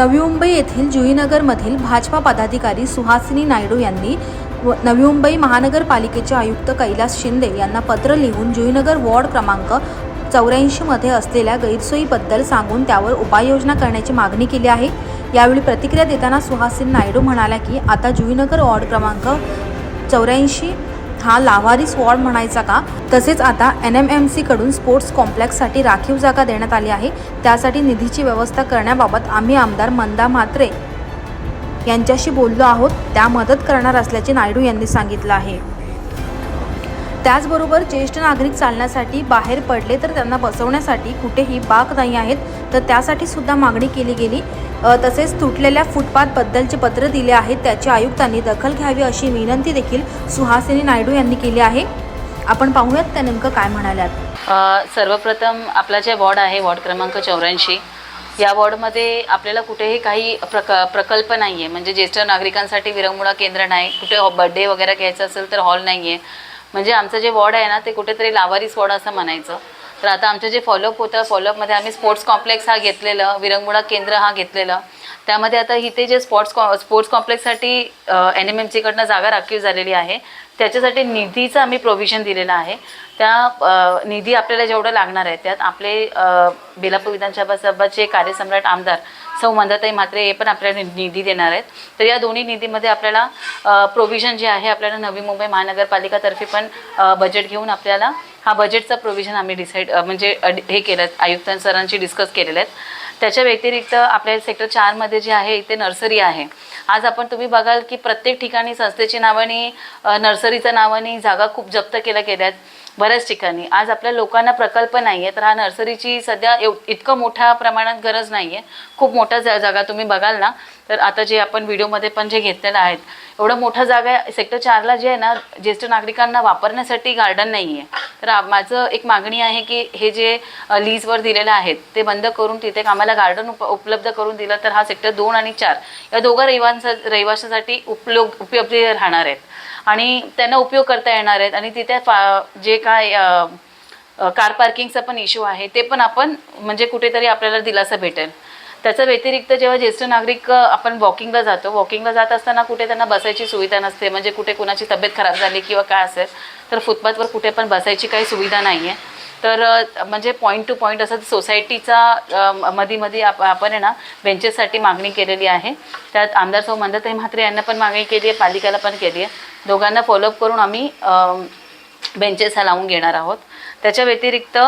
नवी मुंबई येथील जुईनगरमधील भाजपा पदाधिकारी सुहासिनी नायडू यांनी व नवी मुंबई महानगरपालिकेचे आयुक्त कैलास शिंदे यांना पत्र लिहून जुईनगर वॉर्ड क्रमांक चौऱ्याऐंशीमध्ये असलेल्या गैरसोयीबद्दल सांगून त्यावर उपाययोजना करण्याची मागणी केली आहे. यावेळी प्रतिक्रिया देताना सुहासिनी नायडू म्हणाल्या की आता जुईनगर वॉर्ड क्रमांक चौऱ्याऐंशी हा लावारिस वॉर्ड म्हणायचा का? तसेच आता एन एम एम सीकडून स्पोर्ट्स कॉम्प्लेक्ससाठी राखीव जागा देण्यात आली आहे. त्यासाठी निधीची व्यवस्था करण्याबाबत आम्ही आमदार मंदा म्हात्रे यांच्याशी बोललो आहोत. त्या मदत करणार असल्याचे नायडू यांनी सांगितलं आहे. त्याचबरोबर ज्येष्ठ नागरिक चालण्यासाठी बाहेर पडले तर त्यांना बसवण्यासाठी कुठेही बाक नाही आहेत. तर त्यासाठी सुद्धा मागणी केली गेली. तसेच तुटलेल्या फुटपाथबद्दलचे पत्र दिले आहेत त्याची आयुक्तांनी दखल घ्यावी अशी विनंती देखील सुहासिनी नायडू यांनी केली आहे. आपण पाहूयात त्या नेमकं काय म्हणाल्यात. सर्वप्रथम आपला जे वॉर्ड आहे वॉर्ड क्रमांक चौऱ्याऐंशी या वॉर्डमध्ये आपल्याला कुठेही काही प्रक प्रकल्प नाही आहे म्हणजे ज्येष्ठ नागरिकांसाठी विरंगुळा केंद्र नाही. कुठे बड्डे वगैरे घ्यायचं असेल तर हॉल नाही आहे म्हणजे आमचं जे वॉर्ड आहे ना ते कुठेतरी लावारीस वॉर्ड असं म्हणायचं. तर आता आमचं जे फॉलोअप होतं फॉलोअपमध्ये आम्ही स्पोर्ट्स कॉम्प्लेक्स हा घेतलेलं विरंगुळा केंद्र हा घेतलेलं. त्यामध्ये आता इथे जे स्पोर्ट्स कॉ स्पोर्ट्स कॉम्प्लेक्ससाठी एन एम एम सीकडनं जागा राखीव झालेली आहे. त्याच्यासाठी निधीचं आम्ही प्रोव्हिजन दिलेलं आहे. त्या निधी आपल्याला जेवढं लागणार आहे त्यात आपले बेलापूर विधानसभा सभाचे कार्यसम्राट आमदार सौ मंदाताई म्हात्रे हे पण आपल्याला नि- निधी देणार आहेत. तर या दोन्ही निधीमध्ये आपल्याला प्रोव्हिजन जे आहे आपल्याला नवी मुंबई महानगरपालिकातर्फे पण बजेट घेऊन आपल्याला हा बजेटचा प्रोव्हिजन आम्ही डिसाईड म्हणजे हे केलं आयुक्त सरांशी डिस्कस केलेले आहेत. त्याच्या व्यतिरिक्त आपल्या सेक्टर चारमध्ये जे आहे इथे नर्सरी आहे. आज आपण तुम्ही बघाल की प्रत्येक ठिकाणी संस्थेची नावाने नर्सरीच्या नावाने जागा खूप जप्त केल्या गेल्या आहेत. बऱ्याच ठिकाणी. आज आपल्या लोकांना प्रकल्प नाही आहे तर हा नर्सरीची सध्या एव इतकं मोठ्या प्रमाणात गरज नाही आहे खूप मोठा जा जागा तुम्ही बघाल ना तर आता जे आपण व्हिडिओमध्ये पण जे घेतलेलं आहेत एवढं मोठा जागा सेक्टर चारला जे आहे ना ज्येष्ठ नागरिकांना वापरण्यासाठी गार्डन नाही आहे तर माझं एक मागणी आहे की हे जे लीजवर दिलेलं आहेत ते बंद करून तिथे आम्हाला गार्डन उप उपलब्ध करून दिलं तर हा सेक्टर दोन आणि चार या दोघं रहिवांचा रहिवाशासाठी उपयोग उपलब्ध राहणार आहेत. आणि त्यांना उपयोग करता येणार आहेत. आणि तिथे फा जे काय कार पार्किंगचा पण इश्यू आहे ते पण आपण म्हणजे कुठेतरी आपल्याला दिलासा भेटेल. त्याच्या व्यतिरिक्त जेव्हा ज्येष्ठ नागरिक आपण वॉकिंगला जातो वॉकिंगला जात असताना कुठे त्यांना बसायची सुविधा नसते. म्हणजे कुठे कुणाची तब्येत खराब झाली किंवा काय असेल तर फुटपाथवर कुठे पण बसायची काही सुविधा नाही आहे तर म्हणजे पॉईंट टू पॉईंट असं सोसायटीचा अ, मध्ये मध्ये आप आपण आहे ना बेंचेससाठी मागणी केलेली आहे. त्यात आमदार सौ मंदताई म्हात्रे यांना पण मागणी केली आहे पालिकेला पण केली आहे. दोघांना फॉलोअप करून आम्ही बेंचेस हा लावून घेणार आहोत. त्याच्या व्यतिरिक्त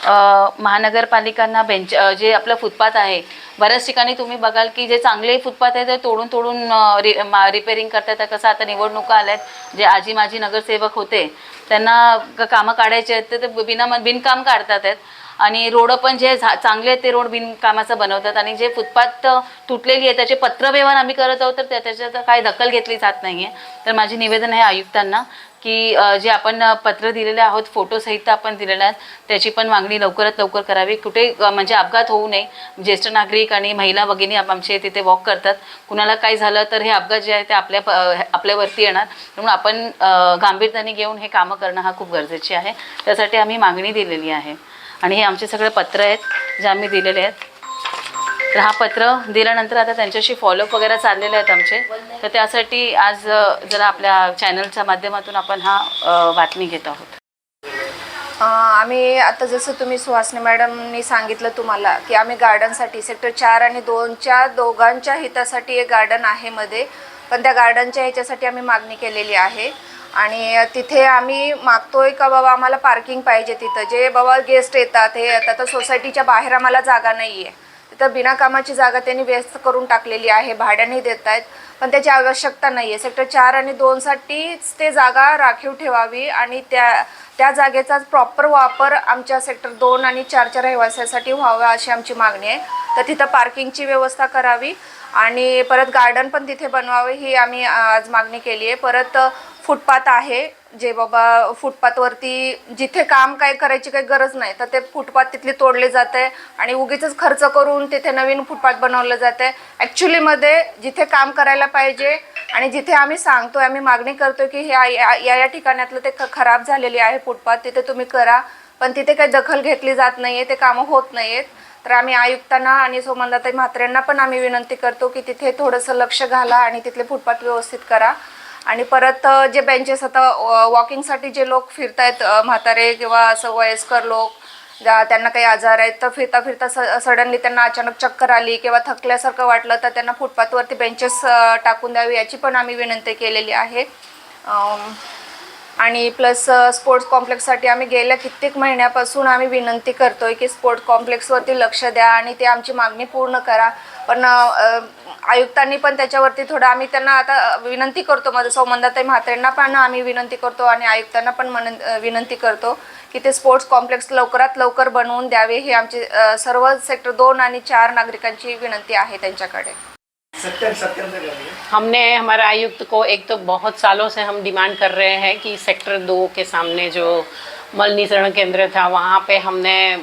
महानगरपालिकांना बेंच जे आपलं फुटपाथ आहे बऱ्याच ठिकाणी तुम्ही बघाल की जे चांगले फुटपाथ आहे ते तोडून तोडून रि रिपेरिंग करतात. कसं आता निवडणुका आल्यात जे आजी माजी नगरसेवक होते त्यांना कामं काढायचे आहेत तर ते बिना बिनकाम काढतात आहेत. आणि रोड पण जे झा- चांगले आहेत ते रोड बिनकामाचं बनवतात. आणि जे फुटपाथ तुटलेली आहे त्याचे पत्रव्यवहार आम्ही करत आहोत तर त्याच्यात काही दखल घेतली जात नाही आहे तर माझी निवेदन आहे आयुक्तांना की जे आपण पत्र दिलेले आहोत फोटोसहित आपण दिलेले आहेत त्याची पण मागणी लवकरात लवकर करावी. कुठे म्हणजे अपघात होऊ नये. ज्येष्ठ नागरिक आणि महिला भगिनी आमचे तिथे वॉक करतात. कुणाला काय झालं तर हे अपघात जे आहे ते आपल्या प- आपल्यावरती येणार. म्हणून आपण गांभीर्याने घेऊन हे कामं करणं हा खूप गरजेचे आहे. त्यासाठी आम्ही मागणी दिलेली आहे. आणि हे आमचे सगळे पत्र आहेत जे आम्ही दिलेले आहेत. तर हा पत्र दिल्यानंतर आता त्यांच्याशी फॉलोअप वगैरे चाललेले आहेत आमचे. तर त्यासाठी आज जरा आपल्या चॅनलच्या माध्यमातून आपण हा बातमी घेत आहोत. आम्ही आता जसं तुम्ही सुहासनी मॅडमनी सांगितलं तुम्हाला की आम्ही गार्डनसाठी सेक्टर चार आणि दोनच्या दोघांच्या हितासाठी एक गार्डन आहे मध्ये. पण त्या गार्डनच्या ह्याच्यासाठी आम्ही मागणी केलेली आहे. आणि तिथे आम्ही मागतोय का बाबा आम्हाला पार्किंग पाहिजे तिथं. जे बाबा गेस्ट येतात हे आता तर सोसायटीच्या बाहेर आम्हाला जागा नाही आहे तर बिनाकामाची जागा त्यांनी व्यस्त करून टाकलेली आहे भाड्याने देत आहेत. पण त्याची आवश्यकता नाही आहे सेक्टर चार आणि दोनसाठीच ते जागा राखीव ठेवावी आणि त्या त्या जागेचा प्रॉपर वापर आमच्या सेक्टर दोन आणि चारच्या रहिवाशांसाठी व्हावा अशी आमची मागणी आहे. तर तिथं पार्किंगची व्यवस्था करावी आणि परत गार्डन पण तिथे बनवावे ही आम्ही आज मागणी केली आहे. परत फुटपाथ आहे जे बाबा फुटपाथवरती जिथे काम काय करायची काही गरज नाही तर ते फुटपाथ तिथले तोडले जात आहे आणि उगीच खर्च करून तिथे नवीन फुटपाथ बनवलं जात. आहे ॲक्च्युलीमध्ये जिथे काम करायला पाहिजे आणि जिथे आम्ही सांगतोय आम्ही मागणी करतोय की हे या या या ठिकाणातलं ते ख- खराब झालेली आहे फुटपाथ तिथे तुम्ही करा. पण तिथे काही दखल घेतली जात नाही आहे ते कामं होत नाही आहेत तर आम्ही आयुक्तांना आणि सोमनदाताई म्हात्र्यांना पण आम्ही विनंती करतो की तिथे थोडंसं लक्ष घाला आणि तिथले फुटपाथ व्यवस्थित करा. आणि परत जे बेंचेस आता वॉकिंगसाठी जे लोक फिरतायत आहेत म्हातारे किंवा असं वयस्कर लोक ज्या त्यांना काही आजार आहेत तर फिरता फिरता स सडनली त्यांना अचानक चक्कर आली किंवा थकल्यासारखं वाटलं तर त्यांना फुटपाथवरती बेंचेस टाकून द्यावी याची पण आम्ही विनंती केलेली आहे. आणि प्लस स्पोर्ट्स कॉम्प्लेक्ससाठी आम्ही गेल्या कित्येक महिन्यापासून आम्ही विनंती करतोय की स्पोर्ट्स कॉम्प्लेक्सवरती लक्ष द्या आणि ते आमची मागणी पूर्ण करा. पण आयुक्तांनी पण त्याच्यावरती थोडं आम्ही त्यांना आता विनंती करतो. माझं सौमंदाताई म्हात्रेंना पण आम्ही विनंती करतो आणि आयुक्तांना पण मन विनंती करतो की ते स्पोर्ट्स कॉम्प्लेक्स लवकरात लवकर बनवून द्यावे. ही आमची सर्व सेक्टर दोन आणि चार नागरिकांची विनंती आहे त्यांच्याकडे. हमने, हमारे आयुक्त को एक तो बहुत सालों से हम डिमांड कर रहे हैं कि सेक्टर दो के सामने जो मल निसरण केंद्र था, वहाँ पे हमने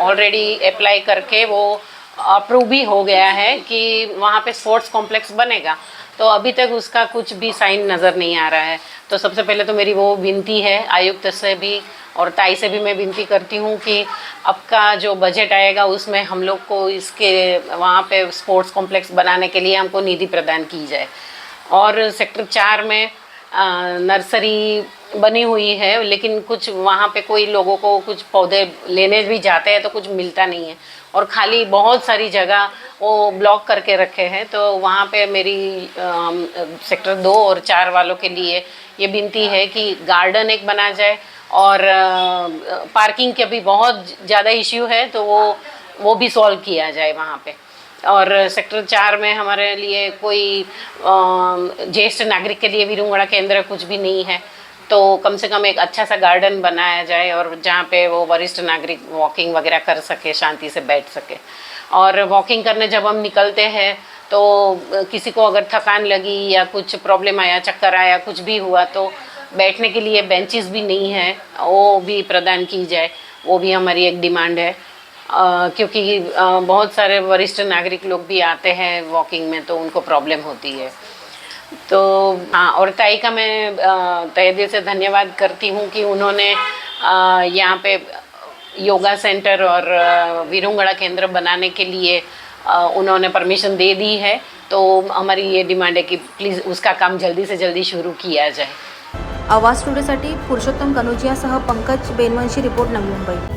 ऑलरेडी अप्लाई करके वो अप्रूव भी हो गया है कि वहाँ पे स्पोर्ट्स कॉम्प्लेक्स बनेगा। तो अभी तक उसका कुछ भी साइन नज़र नहीं आ रहा है। तो सबसे पहले तो मेरी वो विनती है आयुक्त से भी और ताई से भी मैं विनती करती हूँ कि अब का जो बजट आएगा, उसमें हम लोग को इसके वहाँ पे स्पोर्ट्स कॉम्प्लेक्स बनाने के लिए हमको निधि प्रदान की जाए। और सेक्टर चार में नर्सरी बनी हुई है लेकिन कुछ वहाँ पे कोई लोगों को कुछ पौधे लेने भी जाते हैं तो कुछ मिलता नहीं है। और खाली बहुत सारी जगह वो ब्लॉक करके रखे हैं तो वहाँ पे मेरी अम, सेक्टर दो और चार वालों के लिए ये विनती है कि गार्डन एक बना जाए। और आ, पार्किंग के भी बहुत ज़्यादा इश्यू है तो वो वो भी सॉल्व किया जाए वहाँ पे। और सेक्टर चार में हमारे लिए कोई ज्येष्ठ नागरिक के लिए विरुंगड़ा केंद्र कुछ भी नहीं है। तो कम से कम एक अच्छा सा गार्डन बनाया जाए और जहाँ पे वो वरिष्ठ नागरिक वॉकिंग वगैरह कर सके, शांति से बैठ सके। और वॉकिंग करने जब हम निकलते हैं तो किसी को अगर थकान लगी या कुछ प्रॉब्लम आया, चक्कर आया, कुछ भी हुआ तो बैठने के लिए बेंचेस भी नहीं है, वो भी प्रदान की जाए, वो भी हमारी एक डिमांड है। अ, क्योंकि अ, बहुत सारे वरिष्ठ नागरिक लोग भी आते हैं वॉकिंग में तो उनको प्रॉब्लम होती है। तो हाँ और ताई का मैं तहे दिल से धन्यवाद करती हूँ कि उन्होंने यहाँ पे योगा सेंटर और विरुंगड़ा केंद्र बनाने के लिए उन्होंने परमिशन दे दी है। तो हमारी ये डिमांड है कि प्लीज़ उसका काम जल्दी से जल्दी शुरू किया जाए। आवाज़ स्टुडिओसाठी पुरुषोत्तम कनोजियासह पंकज बेनवंशी रिपोर्ट नवी मुंबई।